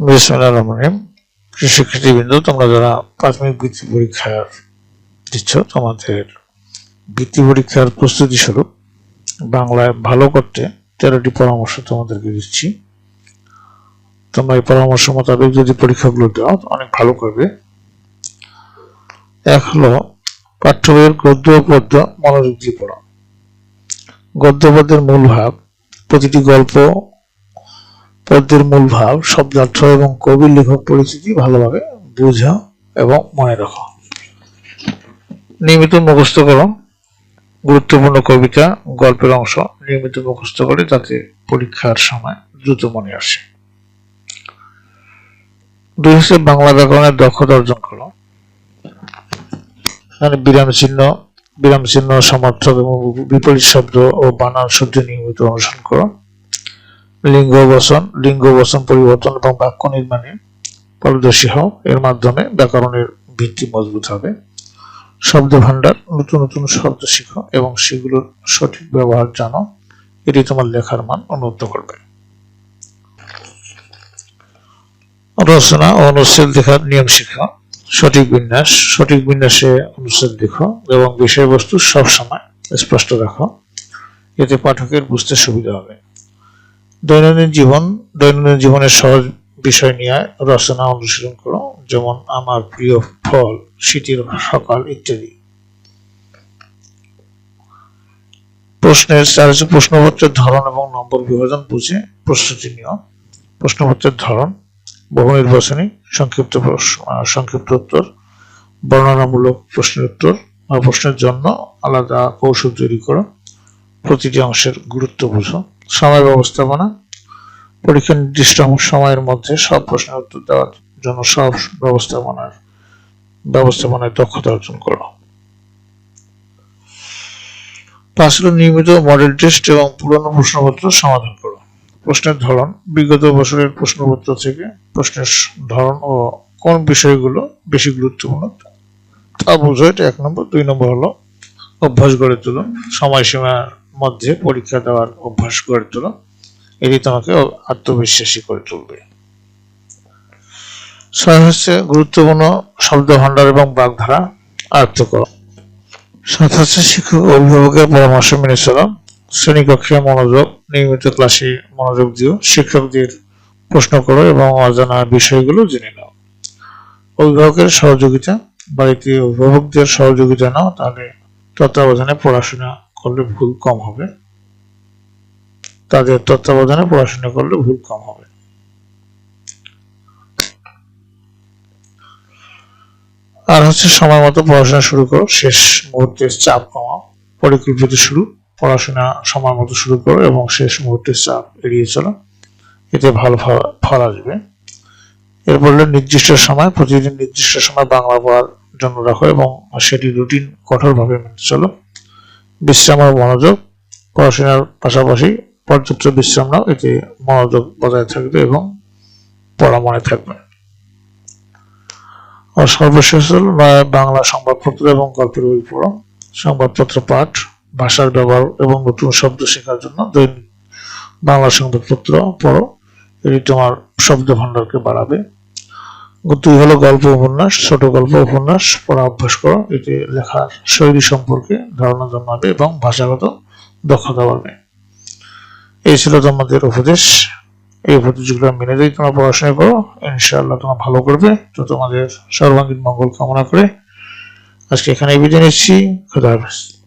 রহিম। শিক্ষার্থীবৃন্দ তোমরা যারা প্রাথমিক বৃত্তি পরীক্ষার দিচ্ছ, তোমাদের বৃত্তি পরীক্ষার প্রস্তুতি স্বরূপ বাংলায় ভালো করতে তেরোটি পরামর্শ তোমাদেরকে দিচ্ছি। তোমরা এই পরামর্শ মোতাবেক যদি পরীক্ষাগুলো দাও অনেক ভালো করবে। এক হলো পাঠ্য বইয়ের গদ্য পদ্য মনোযোগ দিয়ে পড়া। গদ্য পদ্যের মূল ভাব প্রতিটি গল্প পদ্যের মূল ভাব শব্দার্থ এবং কবির লেখক পরিচিতি ভালোভাবে বোঝা এবং মনে রাখো। নিয়মিত মুখস্থ করো। গুরুত্বপূর্ণ কবিতা, গল্পের অংশ নিয়মিত মুখস্থ করে যাতে পরীক্ষার সময় দ্রুত মনে আসে। দুই হচ্ছে বাংলা ব্যাকরণের দক্ষতা অর্জন করো। এখানে বিরাম চিহ্ন বিরাম চিহ্ন, সমর্থক এবং বিপরীত শব্দ ও বানান শুদ্ধ নিয়মিত অনুসরণ করো। লিঙ্গ বচন লিঙ্গ বচন পরিবর্তন এবং বাক্য নির্মাণে পারদর্শী হও। এর মাধ্যমে ব্যাকরণের ভিত্তি মজবুত হবে। শব্দ ভাণ্ডার নতুন নতুন শব্দ শিখো এবং সেগুলোর সঠিক ব্যবহার জানো। এটি তোমার লেখার মান উন্নত করবে। রচনা ও অনুচ্ছেদ লেখার নিয়ম শিখা। সঠিক বিন্যাস, সঠিক বিন্যাসে অনুচ্ছেদ লিখো এবং বিষয়বস্তু সবসময় স্পষ্ট রাখো। এতে পাঠকের বুঝতে সুবিধা হবে। দৈনন্দিন জীবন, দৈনন্দিন জীবনের সহজ বিষয় নিয়ে রচনা, অনুশীলন করো। যেমন আমার প্রিয় ফল, শীতের সকাল ইত্যাদি। প্রশ্নের চার প্রশ্নপত্রের ধরন এবং নম্বর বিভাজন বুঝে প্রস্তুতি নিও। প্রশ্নপত্রের ধরন, বহু নির্বাচনী, সংক্ষিপ্ত সংক্ষিপ্ত উত্তর, বর্ণনামূলক প্রশ্নের উত্তর বা প্রশ্নের জন্য আলাদা কৌশল তৈরি করো। প্রতিটি অংশের গুরুত্ব বুঝো। সময় ব্যবস্থাপনা, পরীক্ষা নির্দিষ্ট সময়ের মধ্যে সব প্রশ্নের উত্তর দেওয়ার জন্য সব ব্যবস্থাপনার, ব্যবস্থাপনায় দক্ষতা অর্জন করো। পাঁচ নিয়মিত মডেল টেস্ট এবং পুরনো প্রশ্নপত্র সমাধান করো। প্রশ্নের ধরন, বিগত বছরের প্রশ্নপত্র থেকে প্রশ্নের ধরন ও কোন বিষয়গুলো বেশি গুরুত্বপূর্ণ তা বুঝো। এটা এক নম্বর। দুই নম্বর হলো অভ্যাস গড়ে তোলো সময়সীমার মধ্যে পরীক্ষা দেওয়ার অভ্যাস গড়ে তোলো। এটি তোমাকে আত্মবিশ্বাসী করে তুলবে। ছয় হচ্ছে গুরুত্বপূর্ণ শব্দ ভাণ্ডার এবং বাগধারা করো। সাত হচ্ছে শিক্ষক অভিভাবকের পরামর্শ মেনে চলো। শ্রেণীকক্ষে মনোযোগ, নিয়মিত ক্লাসে মনোযোগ দিও। শিক্ষকদের প্রশ্ন করো এবং অজানা বিষয়গুলো জেনে নাও। অভিভাবকের সহযোগিতা, বাড়িতে অভিভাবকদের সহযোগিতা নাও, তাহলে তত্ত্বাবধানে পড়াশোনা করলে ভুল কম হবে। তাদের তত্ত্বাবধানে পড়াশোনা করলে ভুল কম হবে। আর হচ্ছে সময় মতো পড়াশোনা শুরু করো, শেষ মুহূর্তে চাপ কমাও। পরিকল্পিত শুরু, পড়াশোনা সময় মতো শুরু করো এবং শেষ মুহূর্তে চাপ এড়িয়ে চলো। এতে ভালো ফল- আসবে। এরপর নির্দিষ্ট সময়, প্রতিদিন নির্দিষ্ট সময় বাংলা পড়ার জন্য রাখো এবং সেটি রুটিন কঠোরভাবে মেনে চলো। বিশ্রাম ও মনোযোগ, পড়াশোনার পাশাপাশি পর্যাপ্ত বিশ্রাম নাও, এতে মনোযোগ বজায় থাকবে এবং পড়া মনে থাকবে। আর সর্বশেষ হল বাংলা সংবাদপত্র এবং গল্পের বই পড়ো। সংবাদপত্র পাঠ, ভাষার ব্যবহার এবং নতুন শব্দ শেখার জন্য দৈনিক বাংলা সংবাদপত্র পড়ো। এটি তোমার শব্দ ভাণ্ডারকে বাড়াবে। দুই হলো গল্প উপন্যাস, ছোট গল্প উপন্যাস, পড়া অভ্যাস করো এতে লেখার শৈলী সম্পর্কে ধারণা জন্মাবে এবং ভাষাগত দক্ষতা বাড়বে। এই ছিল তোমাদের উপদেশ। এই উপদেশগুলো মেনে দিয়ে তোমরা পড়াশোনা করো, ইনশাআল্লাহ তোমরা ভালো করবে। তো তোমাদের সর্বাঙ্গীন মঙ্গল কামনা করে আজকে এখানে বিদায় নিচ্ছি। খুদা হাফেজ।